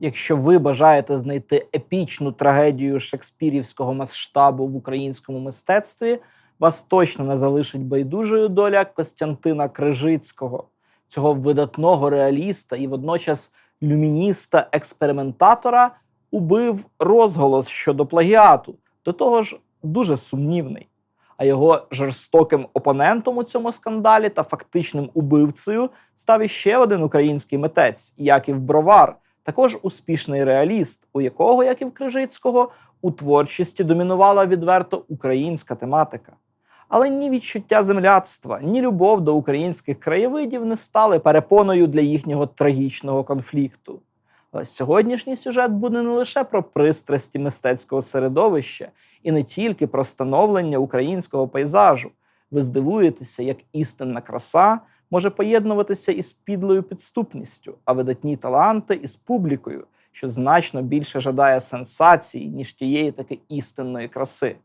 Якщо ви бажаєте знайти епічну трагедію шекспірівського масштабу в українському мистецтві, вас точно не залишить байдужою доля Костянтина Крижицького, цього видатного реаліста і водночас люмініста-експериментатора, убив розголос щодо плагіату, до того ж дуже сумнівний. А його жорстоким опонентом у цьому скандалі та фактичним убивцею став іще один український митець Яків Бровар, також успішний реаліст, у якого, як і в Крижицького, у творчості домінувала відверто українська тематика. Але ні відчуття земляцтва, ні любов до українських краєвидів не стали перепоною для їхнього трагічного конфлікту. Але сьогоднішній сюжет буде не лише про пристрасті мистецького середовища і не тільки про становлення українського пейзажу. Ви здивуєтеся, як істинна краса може поєднуватися із підлою підступністю, а видатні таланти із публікою, що значно більше жадає сенсації, ніж тієї таки істинної краси.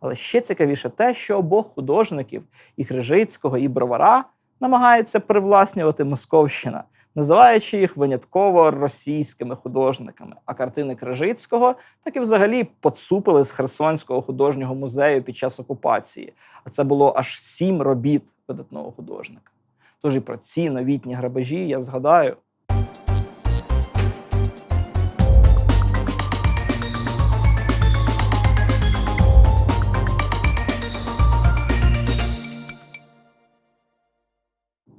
Але ще цікавіше те, що обох художників і Крижицького, і Бровара намагається привласнювати Московщина, називаючи їх винятково російськими художниками. А картини Крижицького так і взагалі поцупили з Херсонського художнього музею під час окупації. А це було аж сім робіт видатного художника. Тож і про ці новітні грабежі я згадаю.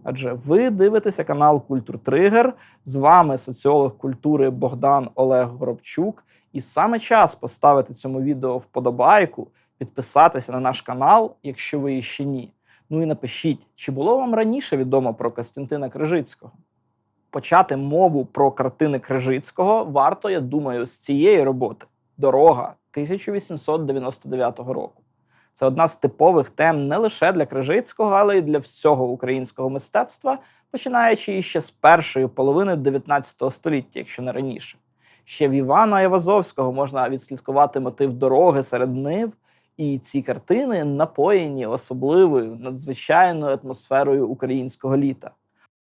Адже ви дивитеся канал Культур Тригер. З вами соціолог культури Богдан Олег Горобчук. І саме час поставити цьому відео вподобайку, підписатися на наш канал, якщо ви ще ні. Ну і напишіть, чи було вам раніше відомо про Костянтина Крижицького? Почати мову про картини Крижицького варто, я думаю, з цієї роботи Дорога 1899 року. Це одна з типових тем не лише для Крижицького, але й для всього українського мистецтва, починаючи ще з першої половини 19 століття, якщо не раніше. Ще в Івана Івазовського можна відслідкувати мотив дороги серед нив, і ці картини напоєні особливою надзвичайною атмосферою українського літа.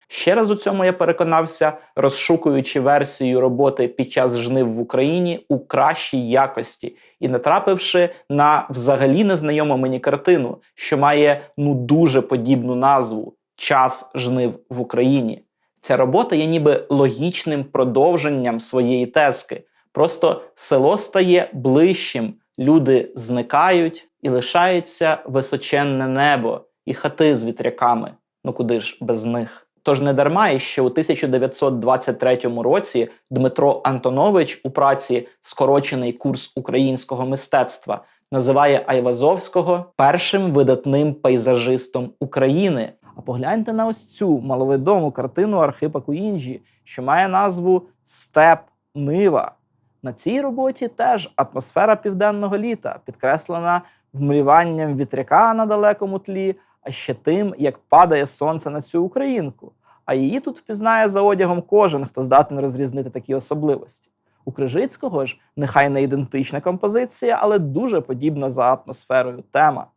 Ще раз у цьому я переконався, розшукуючи версію роботи під час жнив в Україні у кращій якості і натрапивши на взагалі незнайому мені картину, що має ну дуже подібну назву Час жнив в Україні. Ця робота є ніби логічним продовженням своєї тезки. Просто село стає ближчим, люди зникають і лишається височенне небо і хати з вітряками. Ну куди ж без них? Тож не дарма і ще у 1923 році Дмитро Антонович у праці Скорочений курс українського мистецтва називає Айвазовського першим видатним пейзажистом України. А погляньте на ось цю маловідому картину Архипа Куінджі, що має назву Степ Нива. На цій роботі теж атмосфера південного літа, підкреслена вмріванням вітряка на далекому тлі а ще тим, як падає сонце на цю українку. А її тут впізнає за одягом кожен, хто здатен розрізнити такі особливості. У Крижицького ж нехай не ідентична композиція, але дуже подібна за атмосферою тема.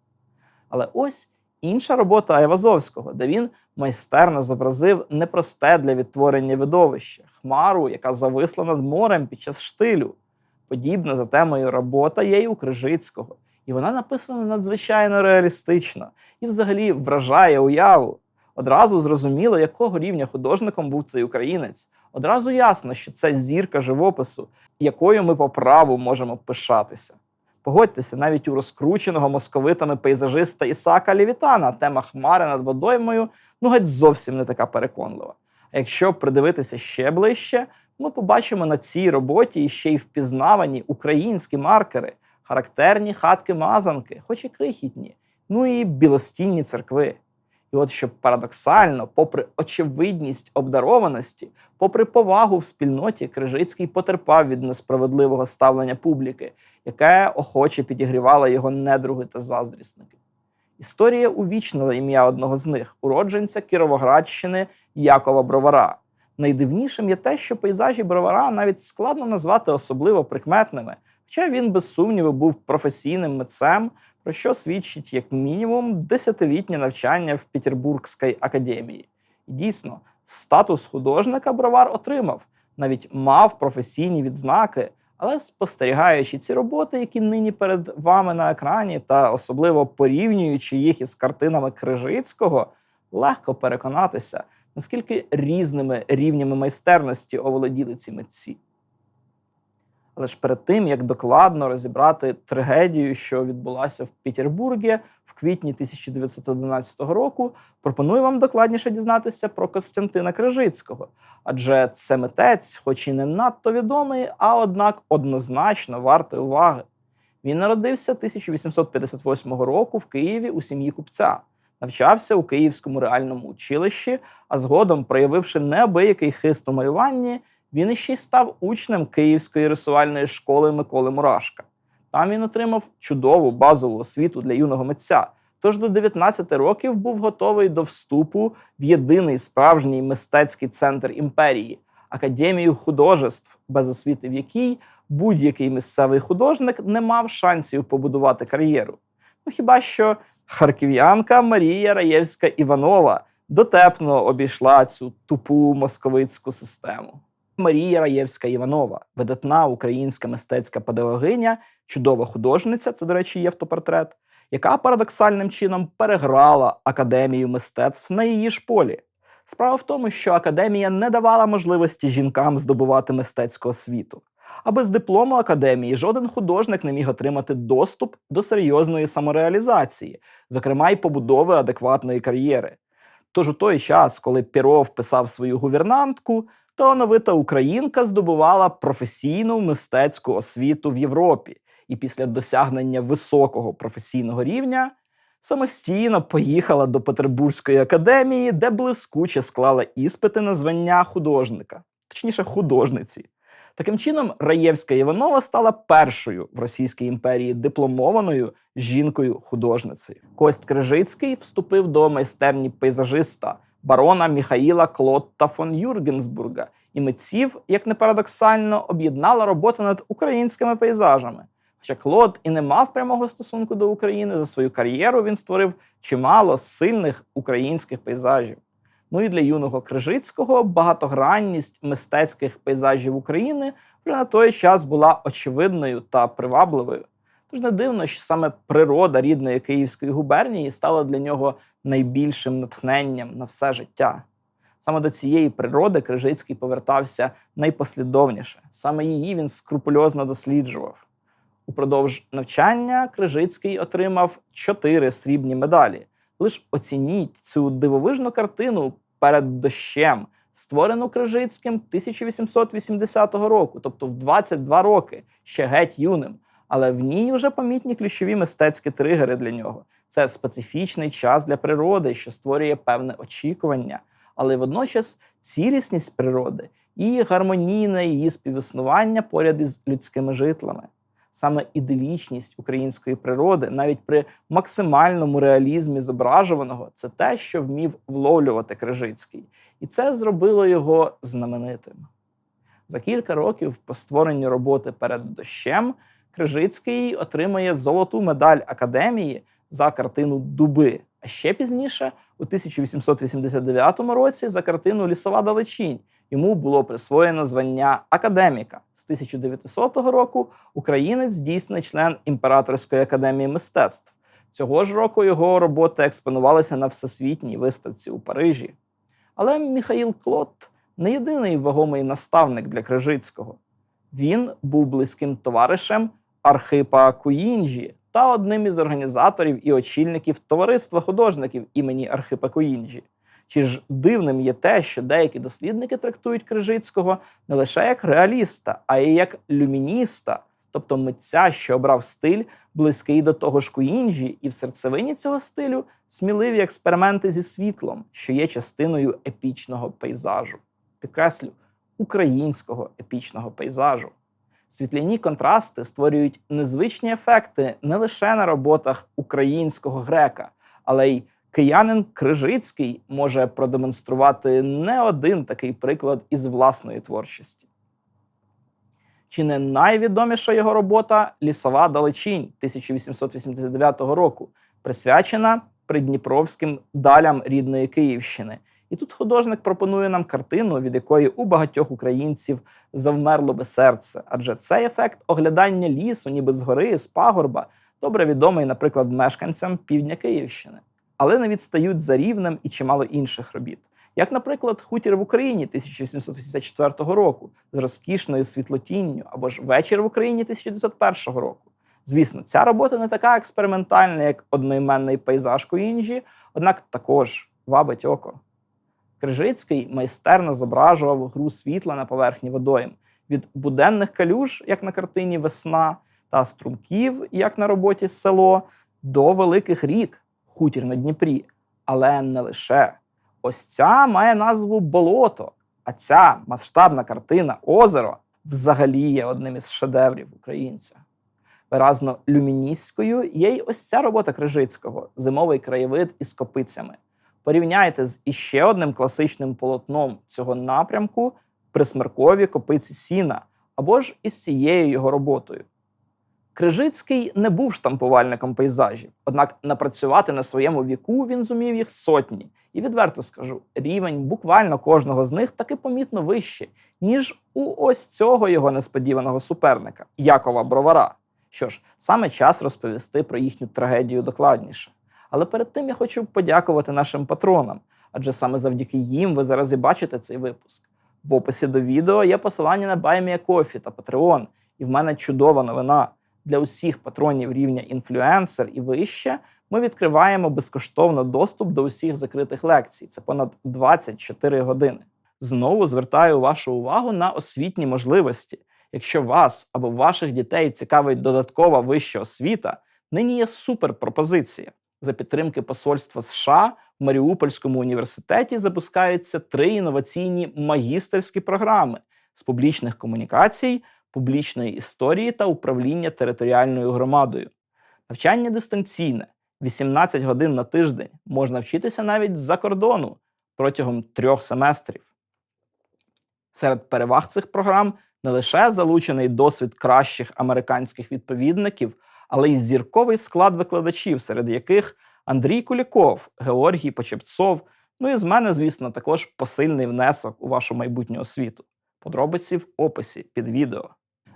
Але ось інша робота Айвазовського, де він майстерно зобразив непросте для відтворення видовище хмару, яка зависла над морем під час штилю. Подібна за темою робота є й у Крижицького. І вона написана надзвичайно реалістично і взагалі вражає уяву. Одразу зрозуміло, якого рівня художником був цей українець. Одразу ясно, що це зірка живопису, якою ми по праву можемо пишатися. Погодьтеся, навіть у розкрученого московитами пейзажиста Ісака Лівітана тема хмари над водоймою ну геть зовсім не така переконлива. А якщо придивитися ще ближче, ми побачимо на цій роботі ще й впізнавані українські маркери характерні хатки-мазанки, хоч і крихітні, ну і білостінні церкви. І от що парадоксально, попри очевидність обдарованості, попри повагу в спільноті, Крижицький потерпав від несправедливого ставлення публіки, яке охоче підігрівало його недруги та заздрісники. Історія увічнила ім'я одного з них, уродженця Кіровоградщини Якова Бровара. Найдивнішим є те, що пейзажі Бровара навіть складно назвати особливо прикметними, Хоча він, без сумніву, був професійним митцем, про що свідчить як мінімум десятилітнє навчання в Петербургській академії. І дійсно, статус художника Бровар отримав, навіть мав професійні відзнаки. Але спостерігаючи ці роботи, які нині перед вами на екрані, та особливо порівнюючи їх із картинами Крижицького, легко переконатися, наскільки різними рівнями майстерності оволоділи ці митці. Але ж перед тим, як докладно розібрати трагедію, що відбулася в Петербургі в квітні 1911 року, пропоную вам докладніше дізнатися про Костянтина Крижицького. Адже це митець, хоч і не надто відомий, а однак однозначно вартий уваги. Він народився 1858 року в Києві у сім'ї купця, навчався у Київському реальному училищі, а згодом, проявивши неабиякий хист у малюванні, він іще й став учнем Київської рисувальної школи Миколи Мурашка. Там він отримав чудову базову освіту для юного митця. Тож до 19 років був готовий до вступу в єдиний справжній мистецький центр імперії Академію художеств, без освіти в якій будь-який місцевий художник не мав шансів побудувати кар'єру. Ну хіба що харків'янка Марія Раєвська Іванова дотепно обійшла цю тупу московицьку систему. Марія Раєвська Іванова, видатна українська мистецька педагогиня, чудова художниця, це, до речі, є автопортрет, яка парадоксальним чином переграла академію мистецтв на її ж полі. Справа в тому, що академія не давала можливості жінкам здобувати мистецьку освіту. А без диплому академії жоден художник не міг отримати доступ до серйозної самореалізації, зокрема й побудови адекватної кар'єри. Тож у той час, коли Піров писав свою гувернантку, талановита українка здобувала професійну мистецьку освіту в Європі і після досягнення високого професійного рівня самостійно поїхала до Петербурзької академії, де блискуче склала іспити на звання художника, точніше, художниці. Таким чином, Раєвська Іванова стала першою в Російській імперії дипломованою жінкою-художницею. Кость Крижицький вступив до майстерні пейзажиста барона Міхаїла Клотта фон Юргенсбурга і митців, як не парадоксально, об'єднала робота над українськими пейзажами. Хоча Клод і не мав прямого стосунку до України, за свою кар'єру він створив чимало сильних українських пейзажів. Ну і для юного Крижицького багатогранність мистецьких пейзажів України вже на той час була очевидною та привабливою. Тож не дивно, що саме природа рідної Київської губернії стала для нього найбільшим натхненням на все життя. Саме до цієї природи Крижицький повертався найпослідовніше. Саме її він скрупульозно досліджував. Упродовж навчання Крижицький отримав чотири срібні медалі. Лиш оцініть цю дивовижну картину перед дощем, створену Крижицьким 1880 року, тобто в 22 роки, ще геть юним. Але в ній вже помітні ключові мистецькі тригери для нього. Це специфічний час для природи, що створює певне очікування, але водночас цілісність природи і гармонійне її співіснування поряд із людськими житлами. Саме іделічність української природи, навіть при максимальному реалізмі зображуваного, це те, що вмів вловлювати Крижицький, і це зробило його знаменитим. За кілька років по створенню роботи перед дощем Крижицький отримає золоту медаль академії за картину Дуби. А ще пізніше, у 1889 році, за картину Лісова далечінь йому було присвоєно звання академіка. З 1900 року українець дійсний член Імператорської академії мистецтв. Цього ж року його роботи експонувалися на всесвітній виставці у Парижі. Але Міхаїл Клот не єдиний вагомий наставник для Крижицького. Він був близьким товаришем Архипа Куїнджі та одним із організаторів і очільників товариства художників імені Архипа Куїнджі. Чи ж дивним є те, що деякі дослідники трактують Крижицького не лише як реаліста, а й як люмініста, тобто митця, що обрав стиль, близький до того ж Куїнджі, і в серцевині цього стилю сміливі експерименти зі світлом, що є частиною епічного пейзажу. Підкреслю, українського епічного пейзажу. Світляні контрасти створюють незвичні ефекти не лише на роботах українського грека, але й киянин Крижицький може продемонструвати не один такий приклад із власної творчості. Чи не найвідоміша його робота Лісова далечінь 1889 року, присвячена придніпровським далям рідної Київщини, І тут художник пропонує нам картину, від якої у багатьох українців завмерло би серце, адже цей ефект оглядання лісу, ніби згори, з пагорба, добре відомий, наприклад, мешканцям півдня Київщини, але не відстають за рівнем і чимало інших робіт. Як, наприклад, хутір в Україні 1884 року з розкішною світлотінню, або ж вечір в Україні 1901 року. Звісно, ця робота не така експериментальна, як одноіменний пейзаж Куінджі, однак також вабить око. Крижицький майстерно зображував гру світла на поверхні водойм від буденних калюж, як на картині Весна, та струмків, як на роботі село, до великих рік, хутір на Дніпрі. Але не лише. Ось ця має назву Болото, а ця масштабна картина Озеро взагалі є одним із шедеврів українця. Виразно люміністською є й ось ця робота Крижицького зимовий краєвид із копицями. Порівняйте з іще одним класичним полотном цього напрямку присмеркові копиці сіна або ж із цією його роботою. Крижицький не був штампувальником пейзажів, однак напрацювати на своєму віку він зумів їх сотні. І відверто скажу, рівень буквально кожного з них таки помітно вище, ніж у ось цього його несподіваного суперника Якова Бровара. Що ж, саме час розповісти про їхню трагедію докладніше. Але перед тим я хочу подякувати нашим патронам, адже саме завдяки їм ви зараз і бачите цей випуск. В описі до відео є посилання на BuyMeACoffee та Patreon, і в мене чудова новина. Для усіх патронів рівня інфлюенсер і вище ми відкриваємо безкоштовно доступ до усіх закритих лекцій. Це понад 24 години. Знову звертаю вашу увагу на освітні можливості. Якщо вас або ваших дітей цікавить додаткова вища освіта, нині є суперпропозиція. За підтримки Посольства США в Маріупольському університеті запускаються три інноваційні магістерські програми з публічних комунікацій, публічної історії та управління територіальною громадою. Навчання дистанційне, 18 годин на тиждень, можна вчитися навіть з-за кордону протягом трьох семестрів. Серед переваг цих програм не лише залучений досвід кращих американських відповідників, але й зірковий склад викладачів, серед яких Андрій Куліков, Георгій Почепцов. Ну і з мене, звісно, також посильний внесок у вашу майбутню освіту. Подробиці в описі під відео.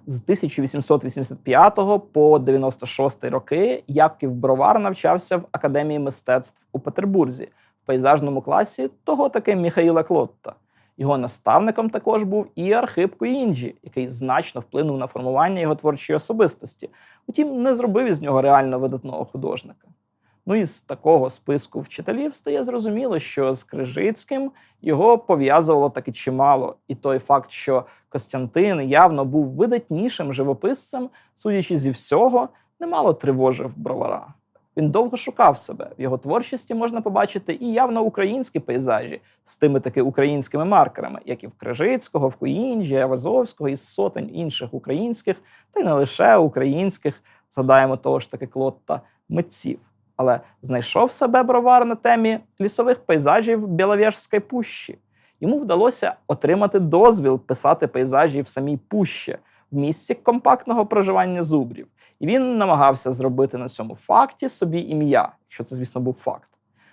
З 1885 по 96 роки Яків Бровар навчався в Академії мистецтв у Петербурзі в пейзажному класі того таки Міхаїла Клотта. Його наставником також був і Архип Куінджі, який значно вплинув на формування його творчої особистості, утім, не зробив із нього реально видатного художника. Ну і з такого списку вчителів стає зрозуміло, що з Крижицьким його пов'язувало таки чимало. І той факт, що Костянтин явно був видатнішим живописцем, судячи зі всього, немало тривожив бровара. Він довго шукав себе. В його творчості можна побачити і явно українські пейзажі з тими таки українськими маркерами, як і в Крижицького, в Куїнджі, Авазовського і сотень інших українських, та й не лише українських, згадаємо того ж таки Клотта, митців. Але знайшов себе бровар на темі лісових пейзажів Біловежської пущі. Йому вдалося отримати дозвіл писати пейзажі в самій пущі, місці компактного проживання зубрів. І він намагався зробити на цьому факті собі ім'я, якщо це, звісно, був факт.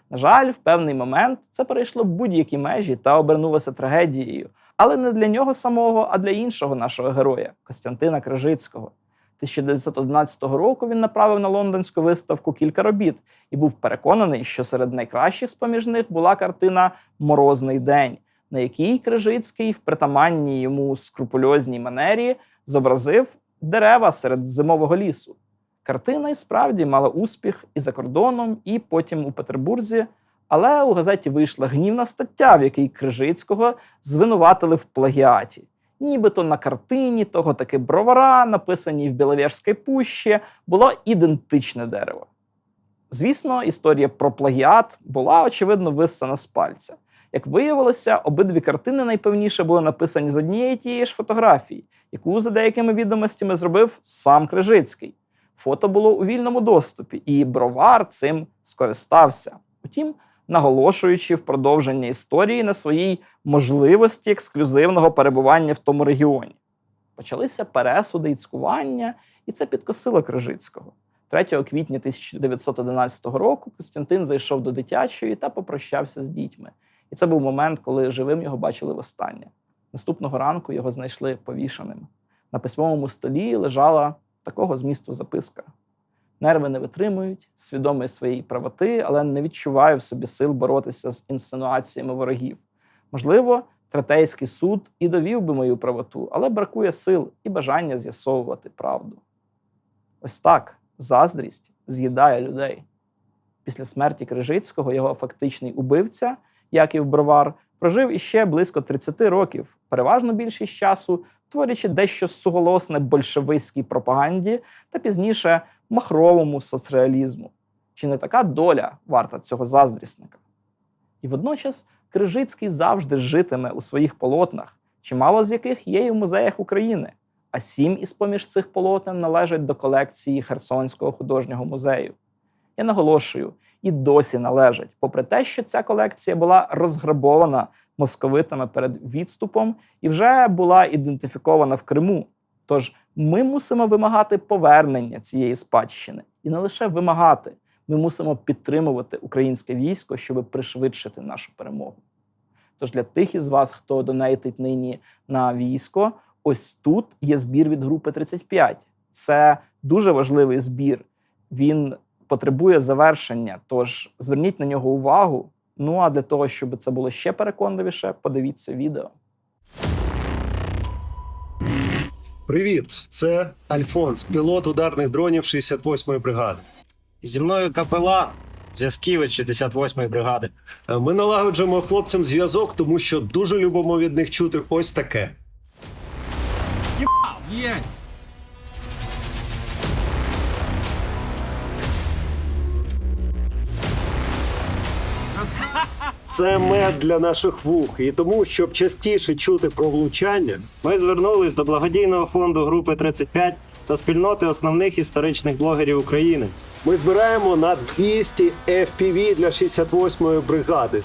На жаль, в певний момент це перейшло будь-які межі та обернулося трагедією, але не для нього самого, а для іншого нашого героя Костянтина Крижицького. 1911 року він направив на лондонську виставку кілька робіт і був переконаний, що серед найкращих з поміж них була картина Морозний день, на якій Крижицький в притаманній йому скрупульозній манері зобразив дерева серед зимового лісу. Картина і справді мала успіх і за кордоном, і потім у Петербурзі. Але у газеті вийшла гнівна стаття, в якій Крижицького звинуватили в плагіаті. Нібито на картині того таки бровара, написаній в Біловежській пущі, було ідентичне дерево. Звісно, історія про плагіат була очевидно виссана з пальця. Як виявилося, обидві картини найпевніше були написані з однієї тієї ж фотографії, яку за деякими відомостями зробив сам Крижицький. Фото було у вільному доступі, і бровар цим скористався. Утім, наголошуючи в продовження історії на своїй можливості ексклюзивного перебування в тому регіоні. Почалися пересуди і цькування, і це підкосило Крижицького. 3 квітня 1911 року Костянтин зайшов до дитячої та попрощався з дітьми. І це був момент, коли живим його бачили востаннє. Наступного ранку його знайшли повішеним. На письмовому столі лежала такого змісту записка. Нерви не витримують, свідомий своєї правоти, але не відчуваю в собі сил боротися з інсинуаціями ворогів. Можливо, третейський суд і довів би мою правоту, але бракує сил і бажання з'ясовувати правду. Ось так заздрість з'їдає людей. Після смерті Крижицького його фактичний убивця, Яків Бровар, прожив іще близько 30 років, переважно більшість часу творячи дещо суголосне большевистській пропаганді та пізніше махровому соцреалізму. Чи не така доля варта цього заздрісника? І водночас Крижицький завжди житиме у своїх полотнах, чимало з яких є і в музеях України, а сім із поміж цих полотен належать до колекції Херсонського художнього музею. Я наголошую, і досі належать, попри те, що ця колекція була розграбована московитами перед відступом і вже була ідентифікована в Криму. Тож ми мусимо вимагати повернення цієї спадщини і не лише вимагати, ми мусимо підтримувати українське військо, щоб пришвидшити нашу перемогу. Тож для тих із вас, хто донейтить нині на військо, ось тут є збір від групи 35. Це дуже важливий збір. Він потребує завершення. Тож зверніть на нього увагу. Ну а для того, щоб це було ще переконливіше, подивіться відео. Привіт, це Альфонс, пілот ударних дронів 68-ї бригади. Зі мною капелан, зв'язківець 68-ї бригади. Е, Ми налагоджуємо хлопцям зв'язок, тому що дуже любимо від них чути ось таке. Є! Це мед для наших вух, і тому, щоб частіше чути про влучання, Ми звернулись до благодійного фонду групи 35 та спільноти основних історичних блогерів України. ми збираємо на 200 FPV для 68-ї бригади.